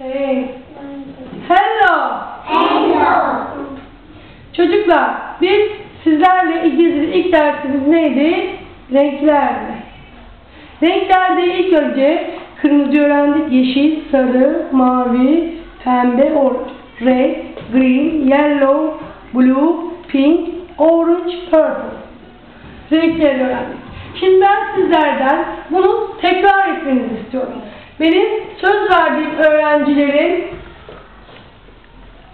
Hey. Hello. Hello. Çocuklar biz sizlerle İngilizce ilk dersimiz neydi? Renklerdi. Renklerde ilk önce kırmızı öğrendik, yeşil, sarı, mavi, pembe, orange, red, green, yellow, blue, pink, orange, purple. Renkleri öğrendik. Şimdi ben sizlerden bunu tekrar etmenizi istiyorum. Benim söz verdiğim öğrencilerin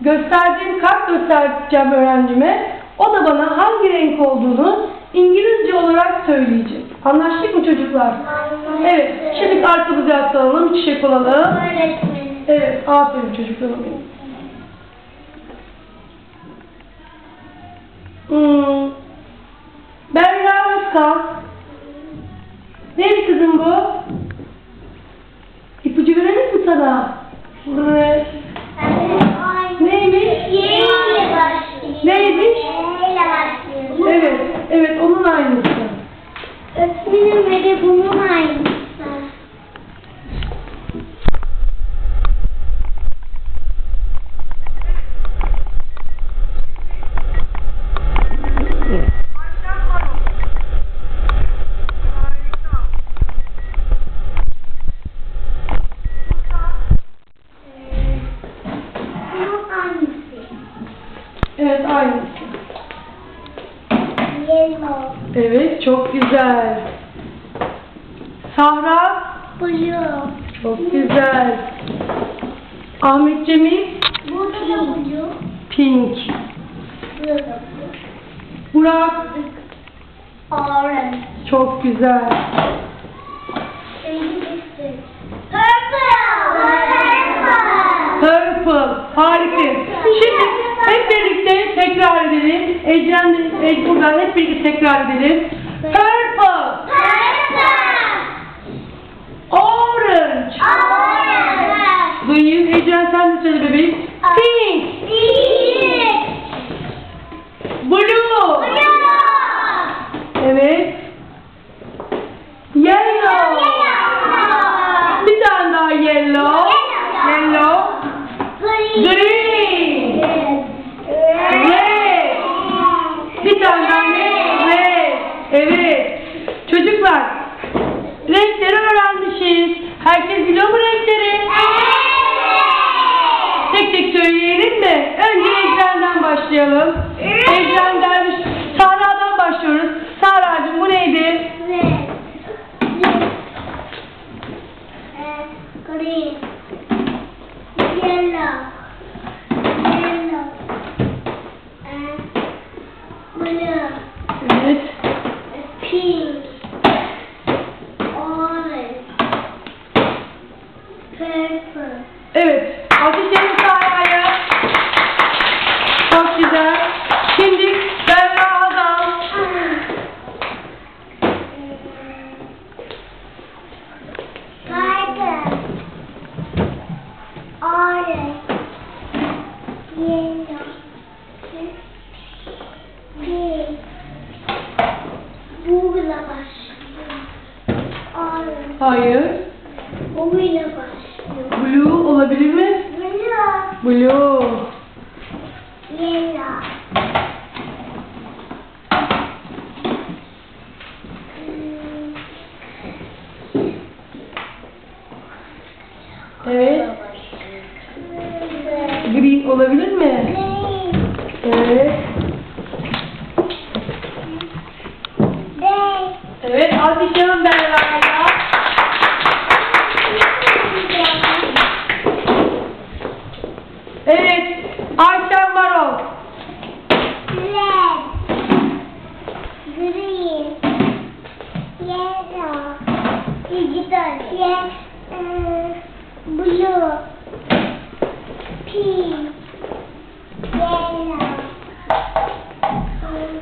gösterdiğim kart göstereceğim öğrencime. O da bana hangi renk olduğunu İngilizce olarak söyleyecek. Anlaştık mı çocuklar? Evet. Şimdi arkamızı yaslanalım, çiçek olalım. Evet. Aferin çocuklarım benim. Hmm. Berra Özkan. Neydi kızım bu? Evet. Neymiş? Neymiş? Evet, evet onun aynısı. Öğretmenim ve de bunun aynısı. Ahmet Cemil Bu da blue. pink. Bu da blue. Burak Orange. çok güzel. Purple. Harika. Şimdi hep birlikte tekrar edelim. Ecren, Ec buradan hep birlikte tekrar edelim. Purple. Orange. De söyle bebeğim. Pink. Blue. Evet. Yellow. Bir tane daha yellow. Yellow. Green. Red. Bir tane daha? Red. Evet. Çocuklar. Renkleri öğrenmişiz. Herkes biliyor mu renkleri? Başlayalım. Ecren dermiş. Sahra'dan başlıyoruz. Sahra'cığım bu neydi? Green. Yellow. Yellow. And blue. Evet. Pink. Orange. Purple. Evet. Alkışlayalım Sahra'ya. Çok güzel. Şimdi Berra'dan. Tiger. Orange. Yellow. Pink. Buyla başlıyor. Orange. Hayır. Buyla başlıyor. Blue olabilir mi? Blue. Blue. Yellow. Evet. Green olabilir mi? Evet. Evet. Alkışlayalım Berra'ya. Evet. Ayşen Varol. Yellow, digital, yes, blue, pink, yellow,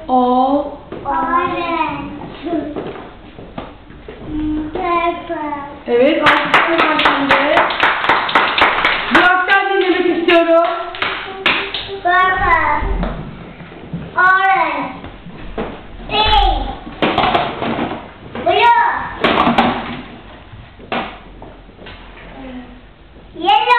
All. orange, purple. Evet. Alkışlayalım şimdi. Burak'tan dinlemek istiyorum. Purple, orange, pink, blue, yellow,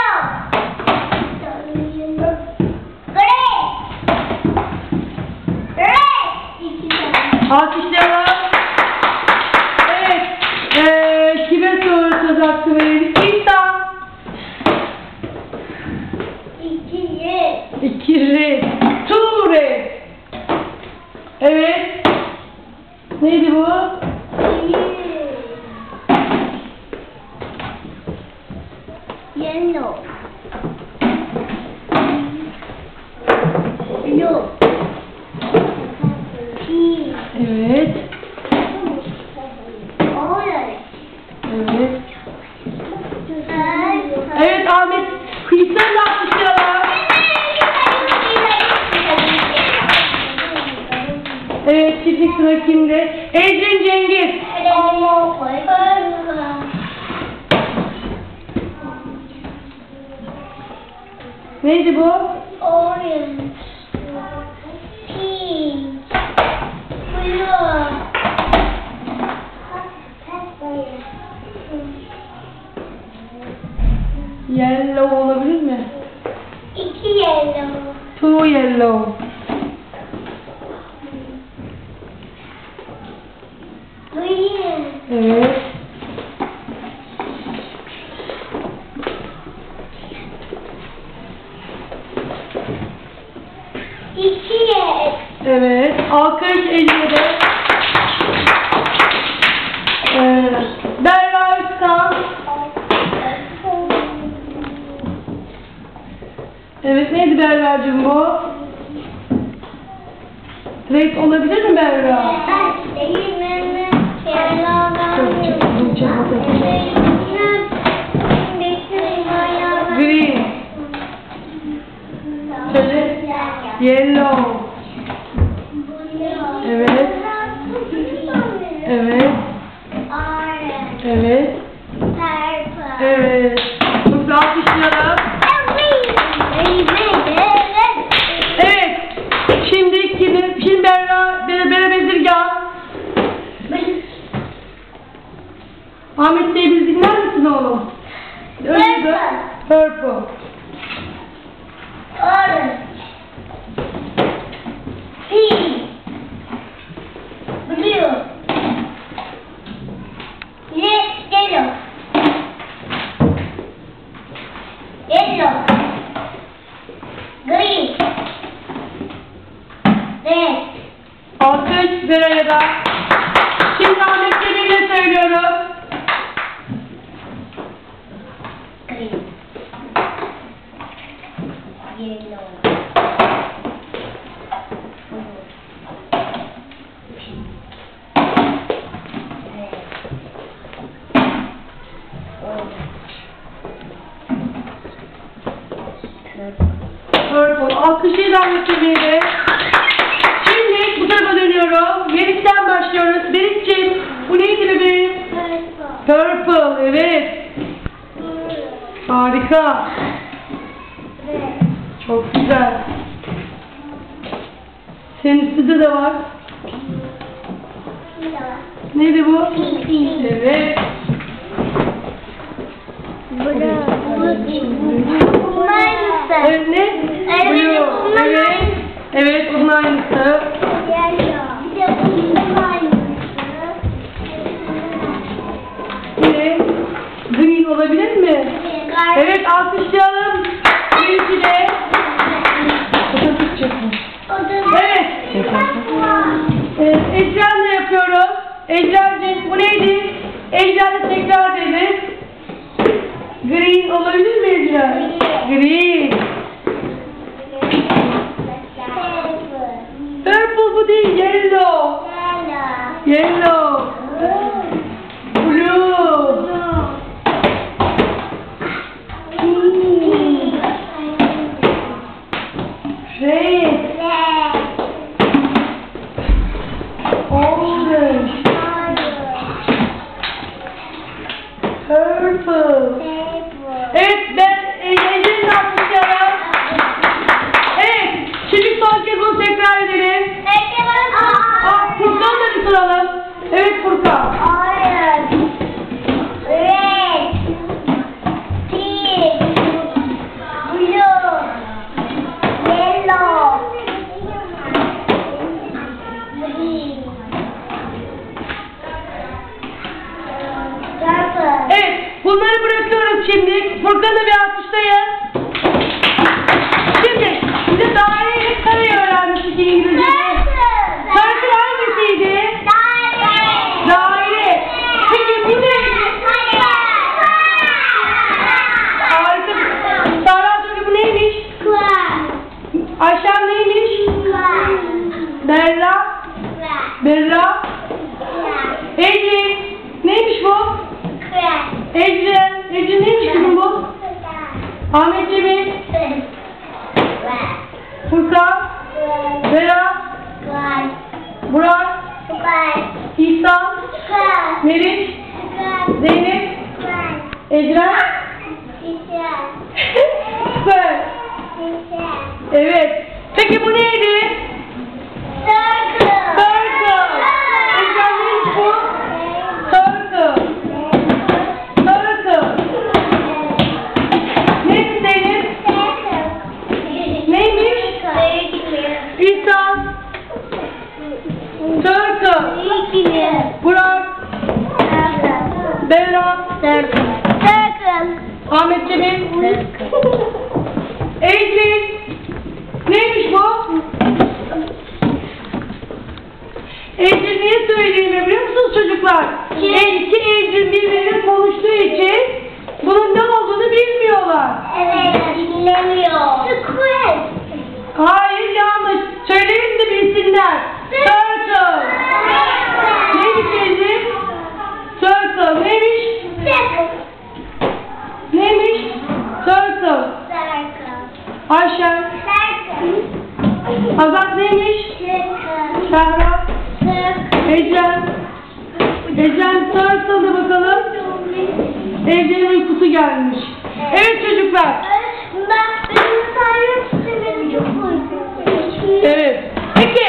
Yellow. Blue. Pink. Evet. Orange. Evet. Evet Ahmet. Kıyısını da. Evet çiftlik sıra kimde? Ecrin Cengiz. Neydi bu? Yellow. Green. Evet. İki. Evet. Alkış Ece'de. Evet neydi Berra'cığım bu? Renk olabilir mi Berra? Green. Söyle. Yellow. Evet. Evet. Evet. Evet. Çok daha alkışlayalım. Evet. Şimdi kimi? Şimdi Berra, Berra, Berra Bezirgan. Ahmet Bey biz dinler misin oğlum? De. Purple. Orange. Pink. Blue. Ye- Yellow. Yellow. Green. Red. Alkış Berra'ya da. Şimdi Ahmet Bey'le söylüyorum. Green. Yellow. Purple. Alkışıyla Bey'le. Şimdi bu tarafa dönüyorum. Melik'ten başlıyoruz. Melik'ciğim bu neydi bebeğim? Purple. Evet. Harika. Çok güzel. Senin üstünde de var. Neydi bu? Evet. Evet ne? Evet, bunun Evet. aynısı. Evet bunun aynısı. Yine green olabilir mi? Evet alkışlayalım. Birisi de. Fotoğraf çekmiş. Evet. Evet, Ecren'le yapıyoruz. Ecren'cim bu neydi? Ecren'le tekrar deriz. Green olabilir mi Ecren? Green. Purple bu değil, yellow. Yellow. Blue. Berra. Ecrin. Neymiş bu? Ecrin. Ecrin neymiş kızım bu? Ahmet Cemil. Furkan. Bera. Burak. İhsan. Meriç. Zeynep. Ecren. Ecrin. Neymiş bu? Ecrin niye söyleyeyim biliyor musunuz çocuklar? İki Ecrin birbiriyle konuştuğu için bunun ne olduğunu bilmiyorlar. Hayır yanlış. Söyleyin de bilsinler. Turtle. Neymiş Ecrin? Turtle. Neymiş? Neymiş? Turtle. Ayşen. Azat neymiş? Şahra. Ecren. Ecren Turtle'da bakalım. Ecren'in uykusu gelmiş. Evet çocuklar. Evet. Peki.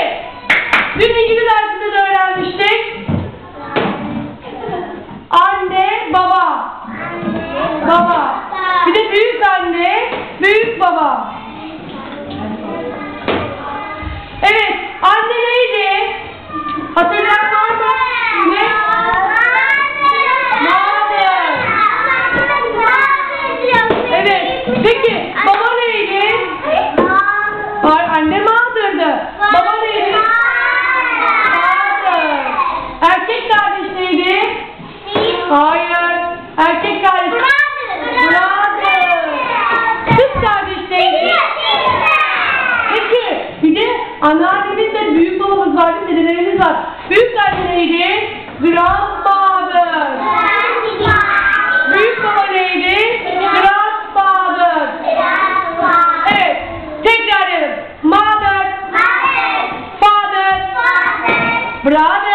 Dün İngiliz dersinde de öğrenmiştik. Anne, baba. Baba. Bir de büyük anne, büyük baba. Evet. de büyük babamız var, dedelerimiz var. Büyük anne neydi? Grandmother. büyük baba neydi? Grandmother. evet. Tekrar edelim. Mother. Father. Brother.